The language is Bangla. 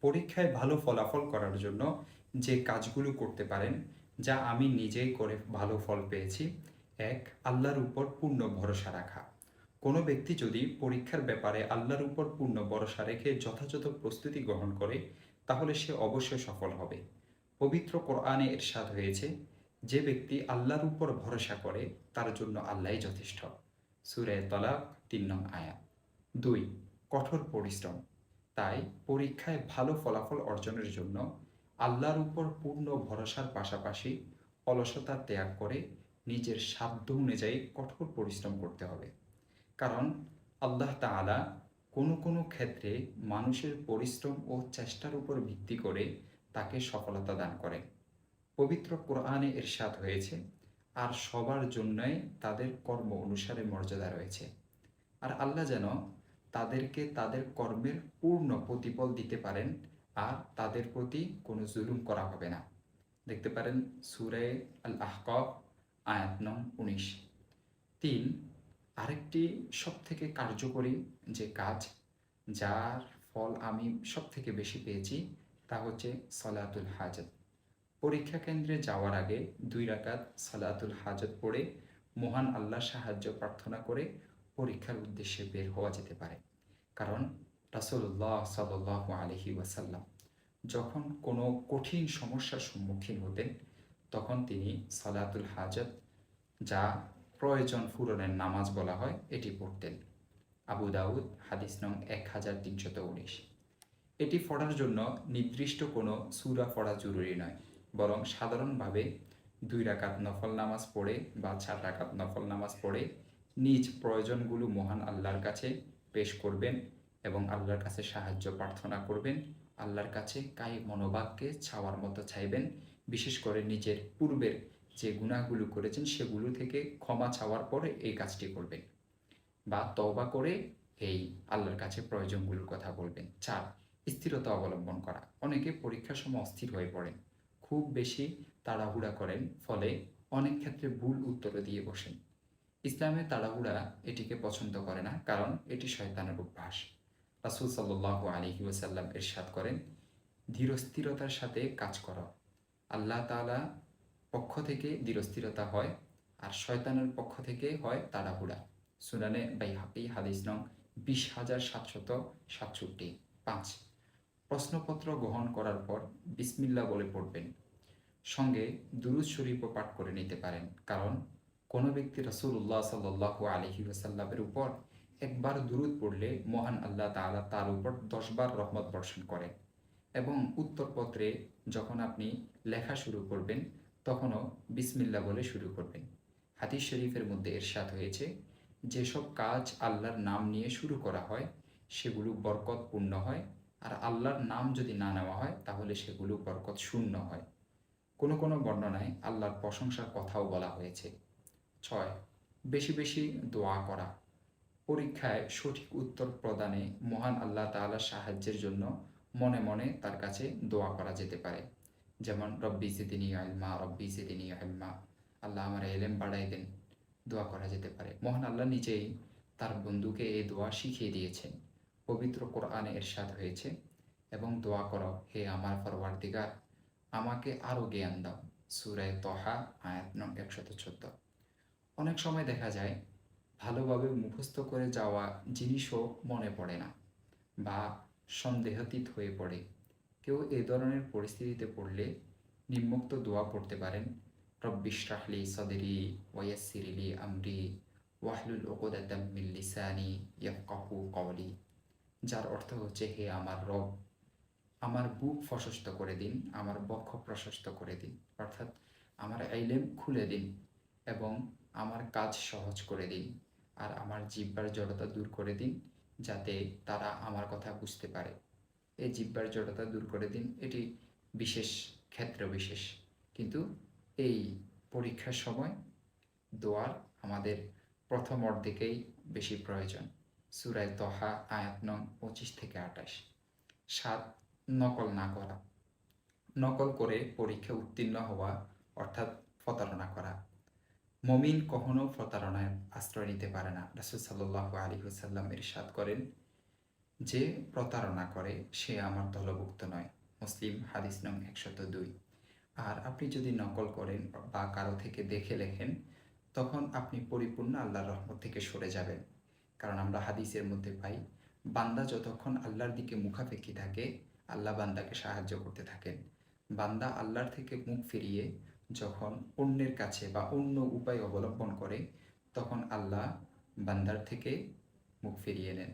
পরীক্ষায় ভালো ফলাফল করার জন্য যে কাজগুলো করতে পারেন, যা আমি নিজেই করে ভালো ফল পেয়েছি। এক, আল্লাহর উপর পূর্ণ ভরসা রাখা। কোনো ব্যক্তি যদি পরীক্ষার ব্যাপারে আল্লাহর উপর পূর্ণ ভরসা রেখে যথাযথ প্রস্তুতি গ্রহণ করে, তাহলে সে অবশ্যই সফল হবে। পবিত্র কোরআনে এর এরশাদ হয়েছে, যে ব্যক্তি আল্লাহর উপর ভরসা করে, তার জন্য আল্লাহই যথেষ্ট। সুরে তলাক তিন নং আয়া দুই, কঠোর পরিশ্রম। তাই পরীক্ষায় ভালো ফলাফল অর্জনের জন্য আল্লাহর উপর পূর্ণ ভরসার পাশাপাশি অলসতা ত্যাগ করে নিজের সাধ্য অনুযায়ী কঠোর পরিশ্রম করতে হবে। কারণ আল্লাহ তাআলা কোনো কোনো ক্ষেত্রে মানুষের পরিশ্রম ও চেষ্টার উপর ভিত্তি করে তাকে সফলতা দান করে পবিত্র কোরআনে এরশাদ হয়েছে, আর সবার জন্যই তাদের কর্ম অনুসারে মর্যাদা রয়েছে। আর আল্লাহ যেন তাদেরকে তাদের কর্মের পূর্ণ প্রতিফল দিতে পারেন আর তাদের প্রতি কোনো জুলুম করা হবে না। দেখতে পারেন সুরে আল আহকব আয়াত নং উনিশ। তিন, আরেকটি সব থেকে কার্যকরী যে কাজ, যার ফল আমি সব থেকে বেশি পেয়েছি, তা হচ্ছে সলাতুল হাজত। পরীক্ষা কেন্দ্রে যাওয়ার আগে দুই রাকাত সালাতুল হাজত পড়ে মহান আল্লাহ সাহায্য প্রার্থনা করে পরীক্ষার উদ্দেশ্যে বের হওয়া যেতে পারে। কারণ রাসুল্লাহ সাল আলহি ওয়াসাল্লাম যখন কোনো কঠিন সমস্যার সম্মুখীন হতেন, তখন তিনি সালাতুল হাজত, যা প্রয়োজন পূরণের নামাজ বলা হয়, এটি পড়তেন। আবু দাউদ, হাদিস নং এক হাজার তিনশত উনিশ। এটি পড়ার জন্য নির্দিষ্ট কোনো সুরা পড়া জরুরি নয়, বরং সাধারণভাবে দুই রাকাত নফল নামাজ পড়ে বা চার রাকাত নফল নামাজ পড়ে নিজ প্রয়োজনগুলো মহান আল্লাহর কাছে পেশ করবেন এবং আল্লাহর কাছে সাহায্য, প্রার্থনা করবেন। আল্লাহর কাছে কাই মনোবাক্যে ছাওয়ার মতো চাইবেন। বিশেষ করে নিজের পূর্বের যে গুণাগুলো করেছেন, সেগুলো থেকে ক্ষমা চাওয়ার পরে এই কাজটি করবেন বা তওবা করে এই আল্লাহর কাছে প্রয়োজনগুলোর কথা বলবেন। চার, স্থিরতা অবলম্বন করা। অনেকে পরীক্ষার সময় অস্থির হয়ে পড়েন। খুব বেশি তাড়াহুড়া করেন, ফলে অনেক ক্ষেত্রে ভুল উত্তর দিয়ে বসেন। ইসলামে তাড়াহুড়া এটিকে পছন্দ করে না, কারণ এটি শয়তানের অভ্যাস। রাসুল সাল্লাহ আলহি ওসাল্লাম এরশাদ করেন, ধীরস্থিরতার সাথে কাজ করো। আল্লাহ তালা পক্ষ থেকে ধীরস্থিরতা হয় আর শয়তানের পক্ষ থেকে হয় তাড়াহুড়া। সুনানে বাই হাপি হাদিস নং বিশ হাজার সাতশত সাতষট্টি, পাঁচ। প্রশ্নপত্র গ্রহণ করার পর বিসমিল্লা বলে পড়বেন। সঙ্গে দুরুজ শরীফও পাঠ করে নিতে পারেন, কারণ কোনো ব্যক্তি রসুল্লাহ সাল্লাহ আলহি ওসাল্লামের উপর একবার দুরুদ পড়লে মহান আল্লাহ তালা তার উপর দশবার রহমত বর্ষণ করেন এবং উত্তরপত্রে যখন আপনি লেখা শুরু করবেন, তখনও বিসমিল্লা বলে শুরু করবেন। হাদিস শরীফের মধ্যে এরশাদ হয়েছে, যেসব কাজ আল্লাহর নাম নিয়ে শুরু করা হয়, সেগুলো বরকতপূর্ণ হয়, আর আল্লাহর নাম যদি না নেওয়া হয়, তাহলে সেগুলো বরকত শূন্য হয়। কোনো কোনো বর্ণনায় আল্লাহর প্রশংসার কথাও বলা হয়েছে। ছয়। বেশি বেশি দোয়া করা। পরীক্ষায় সঠিক উত্তর প্রদানে মহান আল্লাহ তাআলার সাহায্যের জন্য মনে মনে তার কাছে দোয়া করা যেতে পারে। যেমন, রব্বি জিদিনী আলমা রব্বি জিদিনী আলমা আল্লাহ আমার এলেম বাড়াই দেন। দোয়া করা যেতে পারে। মহান আল্লাহ নিজেই তার বন্ধুকে এই দোয়া শিখিয়ে দিয়েছেন। পবিত্র কোরআনে এরশাদ হয়েছে এবং দোয়া করো, হে আমার ফরওয়ার্দিগার আমাকে আরও জ্ঞান দাও। সুরায় তহা, আয়াত নং একশত চোদ্দ। অনেক সময় দেখা যায় ভালোভাবে মুখস্থ করে যাওয়া জিনিসও মনে পড়ে না বা সন্দেহাতীত হয়ে পড়ে। কেউ এ ধরনের পরিস্থিতিতে পড়লে নিম্মুক্ত দোয়া পড়তে পারেন রব্বিশরাহলি সদেরি ওয়াসিরিলি আমরি ওয়াহলুল ওকদাতাম মিন লিসানি ইয়াফকাহু কওলি। যার অর্থ হচ্ছে, হে আমার রব, আমার বুক প্রশস্ত করে দিন, আমার বক্ষ প্রশস্ত করে দিন। অর্থাৎ, আমার আইলেম খুলে দিন। এবং আমার কাজ সহজ করে দিন আর আমার জিব্বার জড়তা দূর করে দিন যাতে তারা আমার কথা বুঝতে পারে। এই জিব্বার জড়তা দূর করে দিন, এটি বিশেষ ক্ষেত্র বিশেষ। কিন্তু এই পরীক্ষার সময় দোয়ার আমাদের প্রথম অর্ধেকেই বেশি প্রয়োজন। সুরায় তহা আয়াত নং পঁচিশ থেকে আঠাশ। সাত, নকল না করা। নকল করে পরীক্ষা উত্তীর্ণ হওয়া অর্থাৎ প্রতারণা করা। মমিন কখনো প্রতারণায় আশ্রয় নিতে পারে না। রাসুল সাল্লাহ আলী হুসাল্লাম ইরশাদ করেন, যে প্রতারণা করে, সে আমার দলভুক্ত নয়। মুসলিম হাদিস নং একশত দুই। আর আপনি যদি নকল করেন বা কারও থেকে দেখে লেখেন, তখন আপনি পরিপূর্ণ আল্লাহর রহমত থেকে সরে যাবেন। কারণ আমরা হাদিসের মধ্যে পাই, বান্দা যতক্ষণ আল্লাহর দিকে মুখাপেক্ষি থাকে, আল্লাহ বান্দাকে সাহায্য করতে থাকেন। বান্দা আল্লাহর থেকে মুখ ফিরিয়ে যখন অন্যের কাছে বা অন্য উপায় অবলম্বন করে, তখন আল্লাহ বান্দার থেকে মুখ ফিরিয়ে নেন।